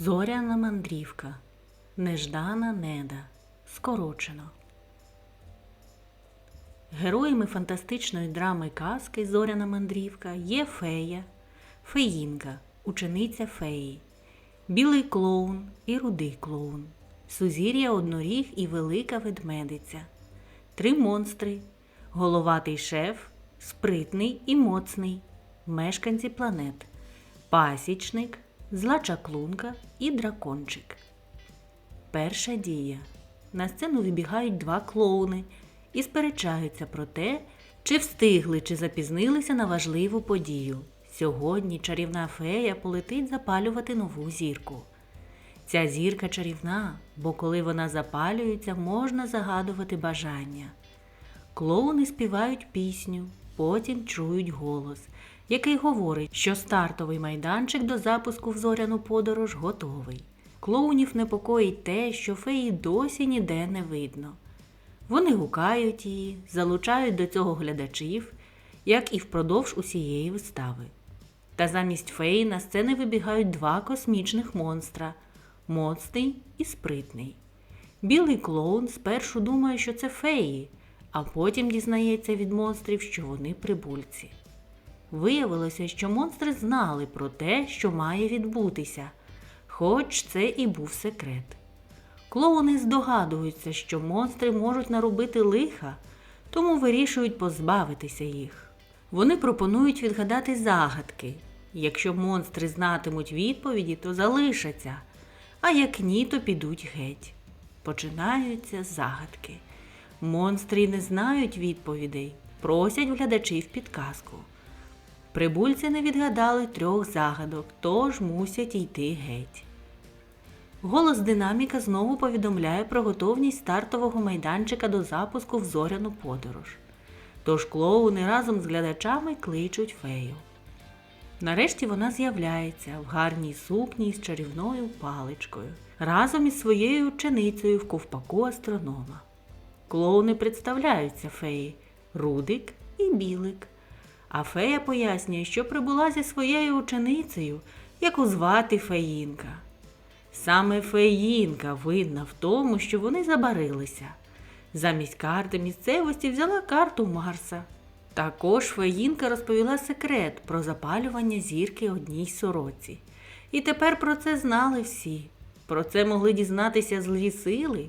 Зоряна мандрівка. Неждана неда. Скорочено. Героями фантастичної драми казки Зоряна мандрівка є фея, феїнка, учениця феї, білий клоун і рудий клоун, сузір'я одноріг і велика ведмедиця, три монстри, головатий шеф, спритний і моцний, мешканці планет, пасічник, зла чаклунка і дракончик. Перша дія. На сцену вибігають два клоуни і сперечаються про те, чи встигли, чи запізнилися на важливу подію. Сьогодні чарівна фея полетить запалювати нову зірку. Ця зірка чарівна, бо коли вона запалюється, можна загадувати бажання. Клоуни співають пісню, потім чують голос, який говорить, що стартовий майданчик до запуску в зоряну подорож готовий. Клоунів непокоїть те, що феї досі ніде не видно. Вони гукають її, залучають до цього глядачів, як і впродовж усієї вистави. Та замість феї на сцени вибігають два космічних монстра моцний і спритний. Білий клоун спершу думає, що це феї, а потім дізнається від монстрів, що вони прибульці. Виявилося, що монстри знали про те, що має відбутися, хоч це і був секрет. Клоуни здогадуються, що монстри можуть наробити лиха, тому вирішують позбавитися їх. Вони пропонують відгадати загадки. Якщо монстри знатимуть відповіді, то залишаться, а як ні, то підуть геть. Починаються загадки. Монстри не знають відповідей, просять глядачів підказку. Прибульці не відгадали трьох загадок, тож мусять йти геть. Голос динаміка знову повідомляє про готовність стартового майданчика до запуску в зоряну подорож. Тож клоуни разом з глядачами кличуть фею. Нарешті вона з'являється в гарній сукні з чарівною паличкою, разом із своєю ученицею в ковпаку астронома. Клоуни представляються феї Рудик і Білик. А фея пояснює, що прибула зі своєю ученицею, яку звати Феїнка. Саме Феїнка винна в тому, що вони забарилися. Замість карти місцевості взяла карту Марса. Також Феїнка розповіла секрет про запалювання зірки одній сороці. І тепер про це знали всі. Про це могли дізнатися злі сили.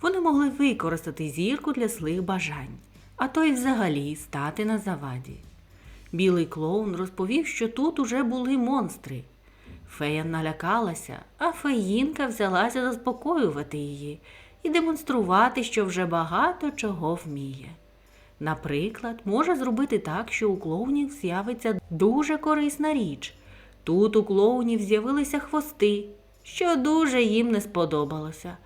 Вони могли використати зірку для злих бажань, а то й взагалі стати на заваді. Білий клоун розповів, що тут уже були монстри. Фея налякалася, а феїнка взялася заспокоювати її і демонструвати, що вже багато чого вміє. Наприклад, може зробити так, що у клоунів з'явиться дуже корисна річ. Тут у клоунів з'явилися хвости, що дуже їм не сподобалося.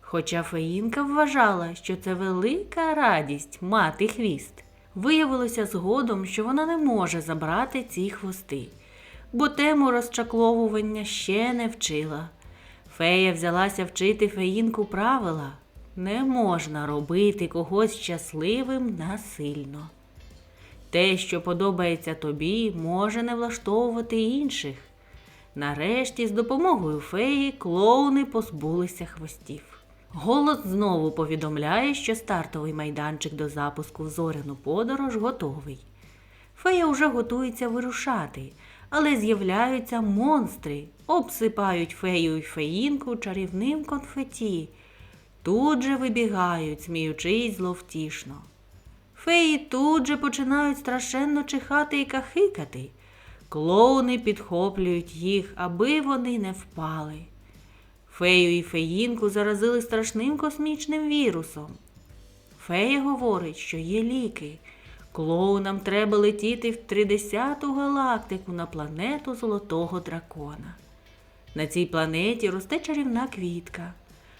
Хоча феїнка вважала, що це велика радість мати хвіст. Виявилося згодом, що вона не може забрати ці хвости, бо тему розчакловування ще не вчила. Фея взялася вчити феїнку правила не можна робити когось щасливим насильно. Те, що подобається тобі, може не влаштовувати інших. Нарешті, з допомогою феї, клоуни позбулися хвостів. Голос знову повідомляє, що стартовий майданчик до запуску в зоряну подорож готовий. Фея вже готується вирушати, але з'являються монстри, обсипають фею й феїнку чарівним конфеті. Тут же вибігають, сміючись зловтішно. Феї тут же починають страшенно чихати і кахикати. Клоуни підхоплюють їх, аби вони не впали. Фею і феїнку заразили страшним космічним вірусом. Фея говорить, що є ліки. Клоунам треба летіти в тридесяту галактику на планету Золотого дракона. На цій планеті росте чарівна квітка.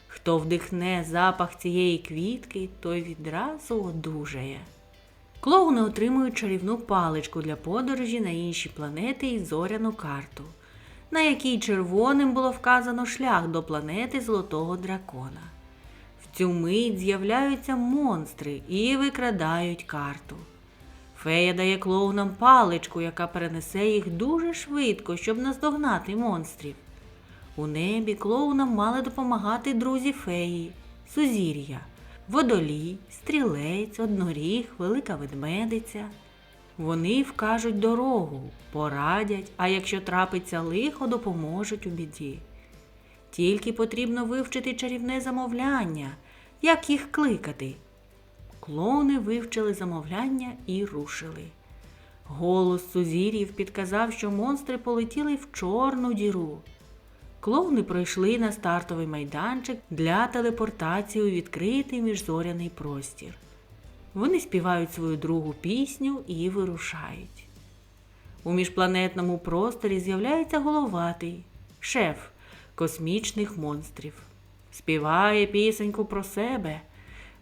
Хто вдихне запах цієї квітки, той відразу одужає. Клоуни отримують чарівну паличку для подорожі на інші планети і зоряну карту, на якій червоним було вказано шлях до планети Золотого дракона. В цю мить з'являються монстри і викрадають карту. Фея дає клоунам паличку, яка перенесе їх дуже швидко, щоб наздогнати монстрів. У небі клоунам мали допомагати друзі феї, сузір'я, водолій, стрілець, одноріг, велика ведмедиця. Вони вкажуть дорогу, порадять, а якщо трапиться лихо, допоможуть у біді. Тільки потрібно вивчити чарівне замовляння, як їх кликати. Клоуни вивчили замовляння і рушили. Голос сузір'їв підказав, що монстри полетіли в чорну діру. Клоуни пройшли на стартовий майданчик для телепортації у відкритий міжзоряний простір. Вони співають свою другу пісню і вирушають. У міжпланетному просторі з'являється головатий, шеф космічних монстрів. Співає пісеньку про себе.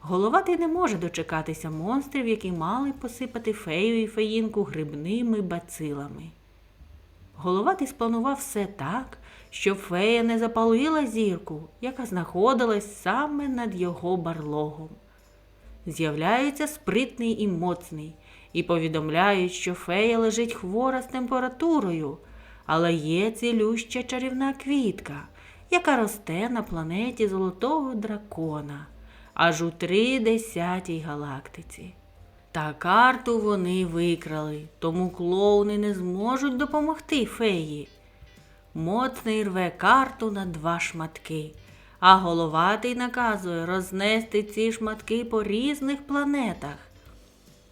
Головатий не може дочекатися монстрів, які мали посипати фею і феїнку грибними бацилами. Головатий спланував все так, щоб фея не запалила зірку, яка знаходилась саме над його барлогом. З'являється спритний і моцний, і повідомляють, що фея лежить хвора з температурою, але є цілюща чарівна квітка, яка росте на планеті Золотого дракона, аж у тридесятій галактиці. Та карту вони викрали, тому клоуни не зможуть допомогти феї. Моцний рве карту на два шматки, а головатий наказує рознести ці шматки по різних планетах.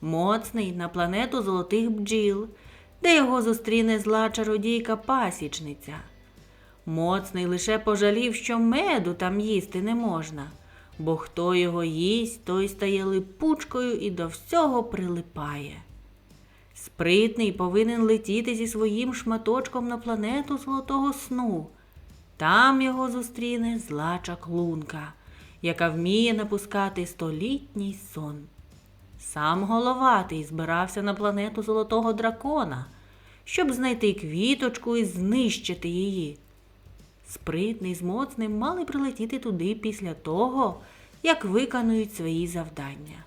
Моцний на планету золотих бджіл, де його зустріне зла чародійка пасічниця. Моцний лише пожалів, що меду там їсти не можна, бо хто його їсть, той стає липучкою і до всього прилипає. Спритний повинен летіти зі своїм шматочком на планету золотого сну. Там його зустріне зла чаклунка, яка вміє напускати столітній сон. Сам головатий збирався на планету золотого дракона, щоб знайти квіточку і знищити її. Спритний з моцним мали прилетіти туди після того, як виконують свої завдання.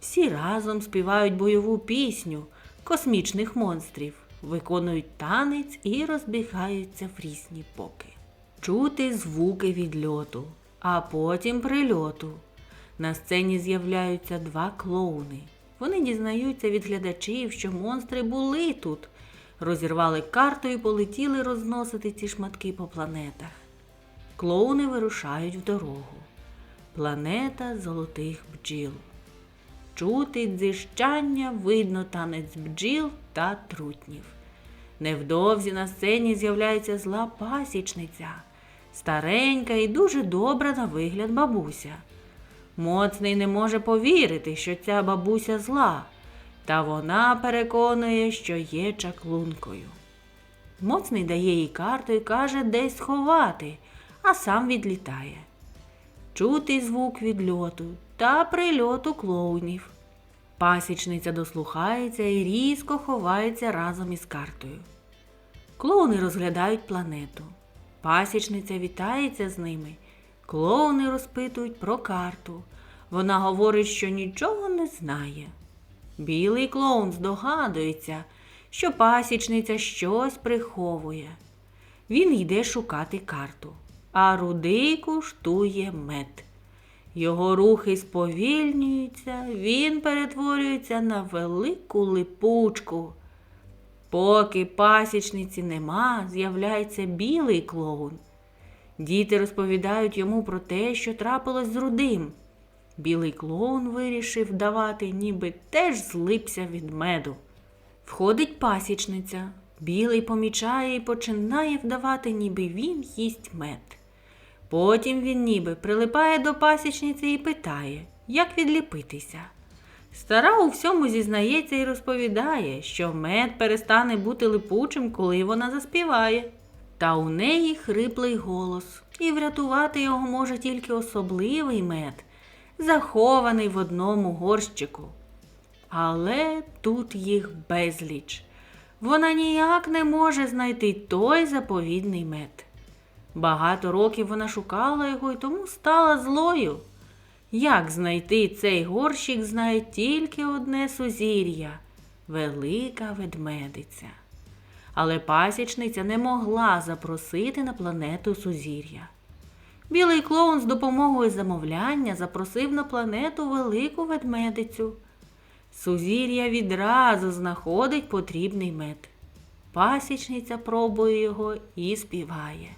Всі разом співають бойову пісню космічних монстрів, виконують танець і розбігаються в різні боки. Чути звуки відльоту, а потім прильоту. На сцені з'являються два клоуни. Вони дізнаються від глядачів, що монстри були тут, розірвали карту і полетіли розносити ці шматки по планетах. Клоуни вирушають в дорогу. Планета золотих бджіл. Чути дзижчання, видно танець бджіл та трутнів. Невдовзі на сцені з'являється зла пасічниця, старенька і дуже добра на вигляд бабуся. Моцний не може повірити, що ця бабуся зла, та вона переконує, що є чаклункою. Моцний дає їй карту і каже десь сховати, а сам відлітає. Чути звук відльоту та прильоту клоунів. Пасічниця дослухається і різко ховається разом із картою. Клоуни розглядають планету. Пасічниця вітається з ними. Клоуни розпитують про карту. Вона говорить, що нічого не знає. Білий клоун здогадується, що пасічниця щось приховує. Він йде шукати карту, а рудий куштує мед. Його рухи сповільнюються, він перетворюється на велику липучку. Поки пасічниці нема, з'являється білий клоун. Діти розповідають йому про те, що трапилось з рудим. Білий клоун вирішив давати, ніби теж злипся від меду. Входить пасічниця. Білий помічає і починає вдавати, ніби він їсть мед. Потім він ніби прилипає до пасічниці і питає, як відліпитися. Стара у всьому зізнається і розповідає, що мед перестане бути липучим, коли вона заспіває. Та у неї хриплий голос, і врятувати його може тільки особливий мед, захований в одному горщику. Але тут їх безліч. Вона ніяк не може знайти той заповідний мед. Багато років вона шукала його і тому стала злою. Як знайти цей горщик, знає тільки одне сузір'я велика ведмедиця. але пасічниця не могла запросити на планету сузір'я. Білий клоун з допомогою замовляння запросив на планету велику ведмедицю. Сузір'я відразу знаходить потрібний мед. Пасічниця пробує його і співає.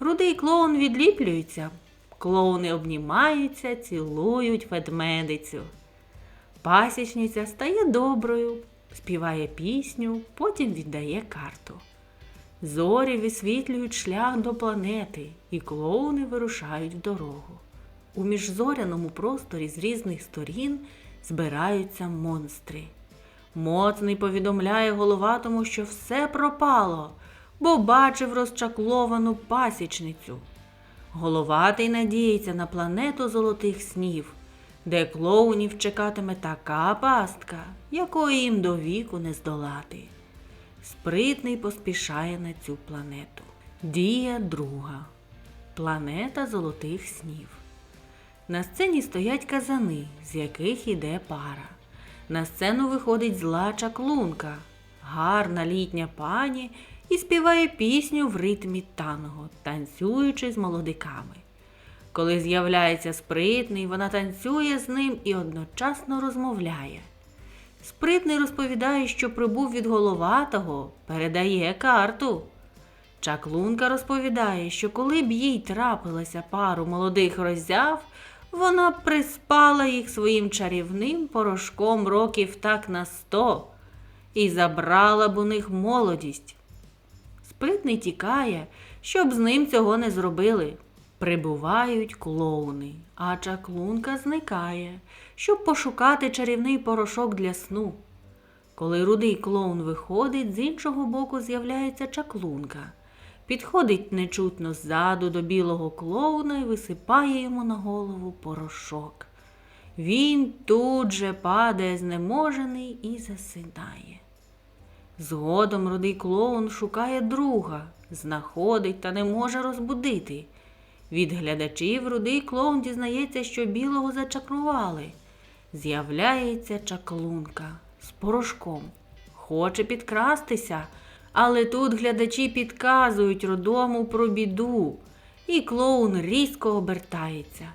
Рудий клоун відліплюється, клоуни обнімаються, цілують ведмедицю. Пасічниця стає доброю, співає пісню, потім віддає карту. Зорі висвітлюють шлях до планети, і клоуни вирушають в дорогу. У міжзоряному просторі з різних сторін збираються монстри. Моцний повідомляє головатому, що все пропало, бо бачив розчакловану пасічницю. Головатий надіється на планету золотих снів, де клоунів чекатиме така пастка, якої їм до віку не здолати. Спритний поспішає на цю планету. Дія друга. Планета золотих снів. На сцені стоять казани, з яких іде пара. На сцену виходить зла чаклунка, гарна літня пані і співає пісню в ритмі танго, танцюючи з молодиками. Коли з'являється спритний, вона танцює з ним і одночасно розмовляє. Спритний розповідає, що прибув від головатого, передає карту. Чаклунка розповідає, що коли б їй трапилася пару молодих роззяв, вона приспала їх своїм чарівним порошком років так на сто і забрала б у них молодість. Спритний тікає, щоб з ним цього не зробили. Прибувають клоуни, а чаклунка зникає, щоб пошукати чарівний порошок для сну. Коли рудий клоун виходить, з іншого боку з'являється чаклунка. Підходить нечутно ззаду до білого клоуна і висипає йому на голову порошок. Він тут же падає знеможений і засинає. Згодом рудий клоун шукає друга, знаходить та не може розбудити. Від глядачів рудий клоун дізнається, що білого зачаклували. З'являється чаклунка з порошком. Хоче підкрастися, але тут глядачі підказують рудому про біду, і клоун різко обертається.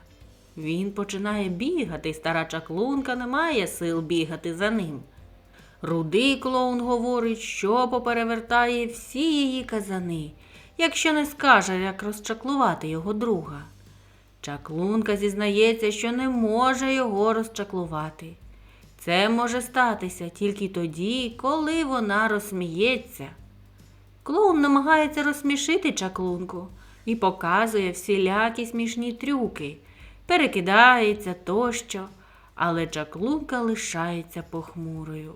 Він починає бігати, стара чаклунка не має сил бігати за ним. Рудий клоун говорить, що поперевертає всі її казани, якщо не скаже, як розчаклувати його друга. Чаклунка зізнається, що не може його розчаклувати. Це може статися тільки тоді, коли вона розсміється. Клоун намагається розсмішити чаклунку і показує всілякі смішні трюки, перекидається тощо, але чаклунка лишається похмурою.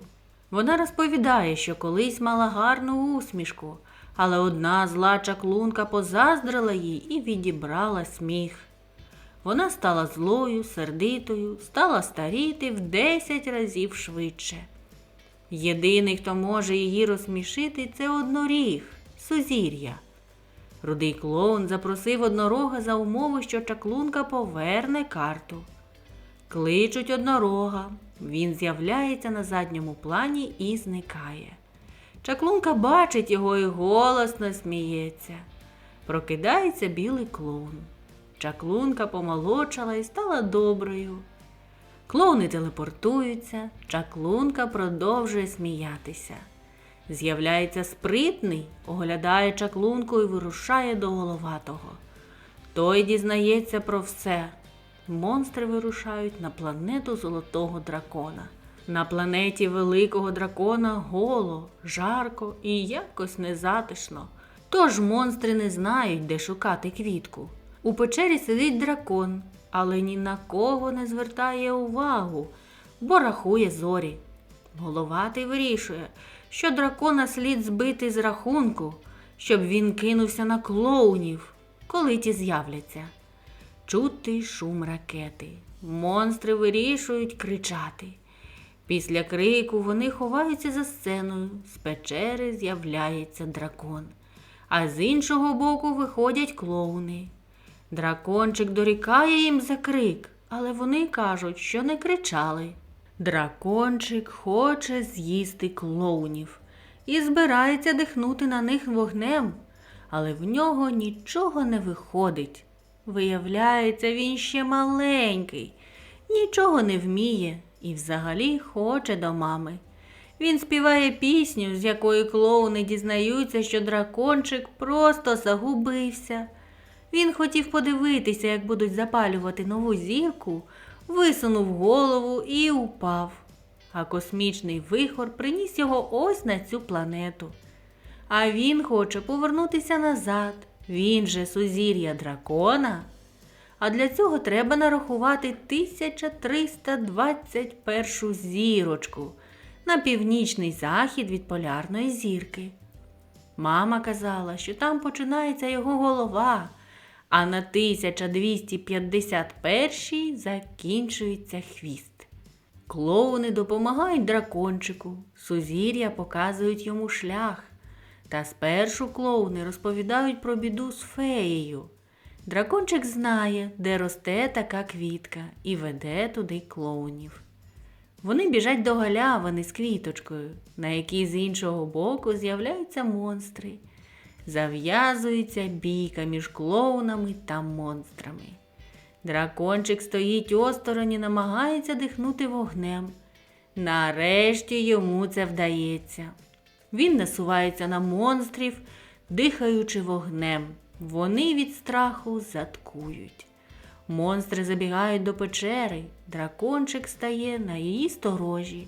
Вона розповідає, що колись мала гарну усмішку, але одна зла чаклунка позаздрила їй і відібрала сміх. Вона стала злою, сердитою, стала старіти в десять разів швидше. Єдиний, хто може її розсмішити, це одноріг, сузір'я. Рудий клоун запросив однорога за умови, що чаклунка поверне карту. Кличуть однорога. Він з'являється на задньому плані і зникає. Чаклунка бачить його і голосно сміється. Прокидається білий клоун. Чаклунка помолодшала і стала доброю. Клоуни телепортуються, чаклунка продовжує сміятися. З'являється спритний, оглядає чаклунку і вирушає до головатого. Той дізнається про все. Монстри вирушають на планету золотого дракона. На планеті великого дракона голо, жарко і якось незатишно. Тож монстри не знають, де шукати квітку. У печері сидить дракон, але ні на кого не звертає увагу, бо рахує зорі. Головатий вирішує, що дракона слід збити з рахунку, щоб він кинувся на клоунів, коли ті з'являться. Чути шум ракети. Монстри вирішують кричати. Після крику вони ховаються за сценою, з печери з'являється дракон, а з іншого боку виходять клоуни. Дракончик дорікає їм за крик, але вони кажуть, що не кричали. Дракончик хоче з'їсти клоунів. і збирається дихнути на них вогнем, але в нього нічого не виходить. Виявляється, він ще маленький, нічого не вміє і взагалі хоче до мами. Він співає пісню, з якої клоуни дізнаються, що дракончик просто загубився. Він хотів подивитися, як будуть запалювати нову зірку, висунув голову і упав. А космічний вихор приніс його ось на цю планету. А він хоче повернутися назад. Він же сузір'я дракона. А для цього треба нарахувати 1321 зірочку на північний захід від полярної зірки. Мама казала, що там починається його голова, а на 1251 закінчується хвіст. Клоуни допомагають дракончику, сузір'я показують йому шлях. Та спершу клоуни розповідають про біду з феєю. Дракончик знає, де росте така квітка, і веде туди клоунів. Вони біжать до галявини з квіточкою, на якій з іншого боку з'являються монстри. Зав'язується бійка між клоунами та монстрами. Дракончик стоїть осторонь і намагається дихнути вогнем. Нарешті йому це вдається. Він насувається на монстрів, дихаючи вогнем. Вони від страху заткують. Монстри забігають до печери, дракончик стає на її сторожі.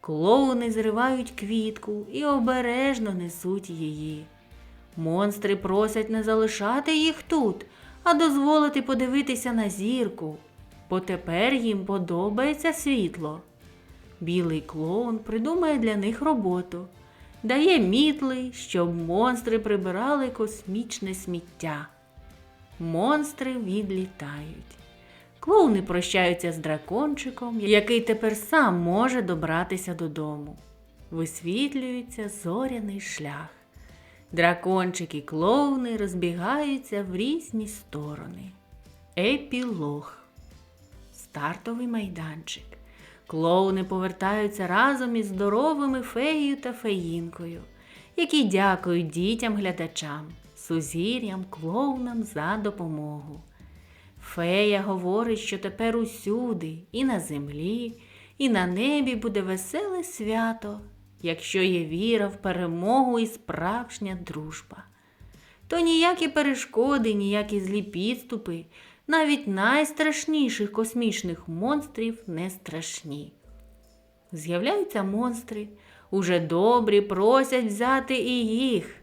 Клоуни зривають квітку і обережно несуть її. Монстри просять не залишати їх тут, а дозволити подивитися на зірку, бо тепер їм подобається світло. Білий клоун придумає для них роботу, дає мітли, щоб монстри прибирали космічне сміття. Монстри відлітають. Клоуни прощаються з дракончиком, який тепер сам може добратися додому. Висвітлюється зоряний шлях. Дракончик і клоуни розбігаються в різні сторони. Епілог. Стартовий майданчик. Клоуни повертаються разом із здоровими феєю та феїнкою, які дякують дітям-глядачам, сузір'ям, клоунам за допомогу. Фея говорить, що тепер усюди, і на землі, і на небі буде веселе свято, якщо є віра в перемогу і справжня дружба. То ніякі перешкоди, ніякі злі підступи, навіть найстрашніших космічних монстрів не страшні. З'являються монстри, уже добрі просять взяти і їх.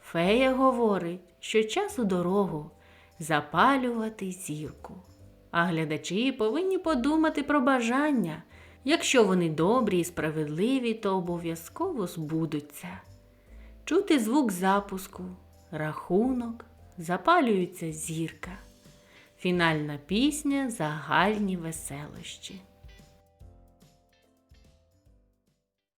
Фея говорить, що час у дорогу запалювати зірку. А глядачі повинні подумати про бажання. Якщо вони добрі і справедливі, то обов'язково збудуться. Чути звук запуску, рахунок, запалюється зірка. Фінальна пісня Загальні веселощі.